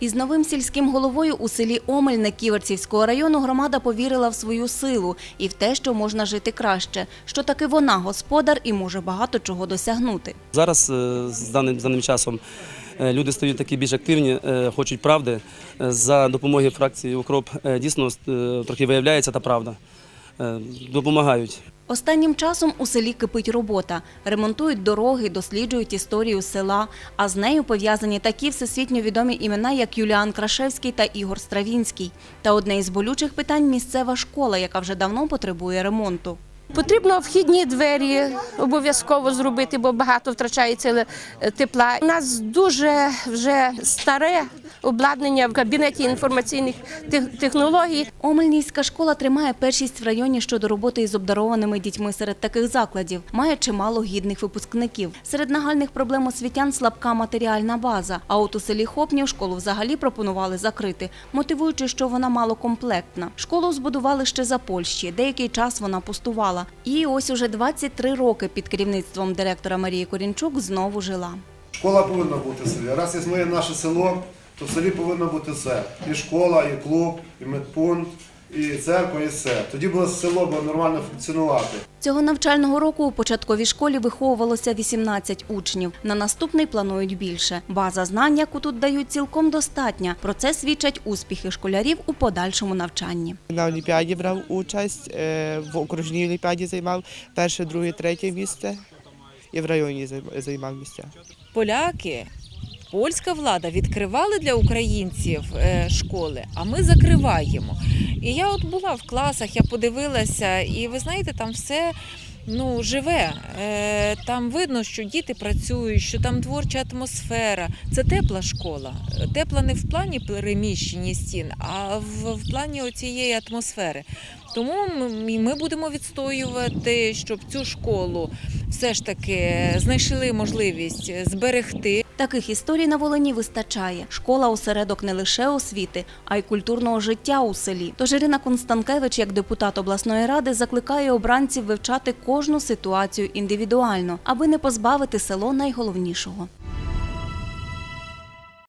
Із новим сільським головою у селі Омельне Ківерцівського району громада повірила в свою силу і в те, що можна жити краще, що таки вона господар і може багато чого досягнути. Зараз е, з даним, з даним часом е, люди стають такі більш активні, е, хочуть правди. За допомогою фракції Укроп дійсно трохи виявляється та правда. Е, Допомагають. Останнім часом у селі кипить робота. Ремонтують дороги, досліджують історію села, а з нею пов'язані такі всесвітньо відомі імена, як Юліан Крашевський та Ігор Стравінський. Та одне із болючих питань місцева школа, яка вже давно потребує ремонту. Потрібно вхідні двері обов'язково зробити, бо багато втрачається е, тепла. У нас дуже вже старе обладнання в кабінеті інформаційних технологій. Омельнійська школа тримає першість в районі щодо роботи із обдарованими дітьми серед таких закладів. Має чимало гідних випускників. Серед нагальних проблем освітян слабка матеріальна база. А от у селі Хопнів школу взагалі пропонували закрити, мотивуючи, що вона малокомплектна. Школу збудували ще за Польщі. Деякий час вона пустувала. І ось уже 23 роки під керівництвом директора Марії Корінчук знову жила. Школа повинна бути в селі. Раз існує наше село, то в селі повинно бути все. І школа, і клуб, і медпункт, і церква, і все. Тоді було село було нормально функціонувати. Цього навчального року у початковій школі виховувалося 18 учнів. На наступний планують більше. База знань, яку тут дають, цілком достатня. Про це свідчать успіхи школярів у подальшому навчанні. На Олімпіаді брав участь, е, в окружній Олімпіаді займав перше, друге, третє місце і в районі займав місця. поляки, польська влада відкривали для українців е, школи, а ми закриваємо. І я от була в класах, я подивилася, і ви знаєте, там все. Ну, живе, Е, там видно, що діти працюють, що там творча атмосфера. Це тепла школа. Тепла не в плані переміщення стін, а в, в плані цієї атмосфери. Тому ми, ми будемо відстоювати, щоб цю школу все ж таки знайшли можливість зберегти. Таких історій на Волині вистачає. Школа осередок не лише освіти, а й культурного життя у селі. Тож Ірина Констанкевич, як депутат обласної ради, закликає обранців вивчати кожну ситуацію індивідуально, аби не позбавити село найголовнішого.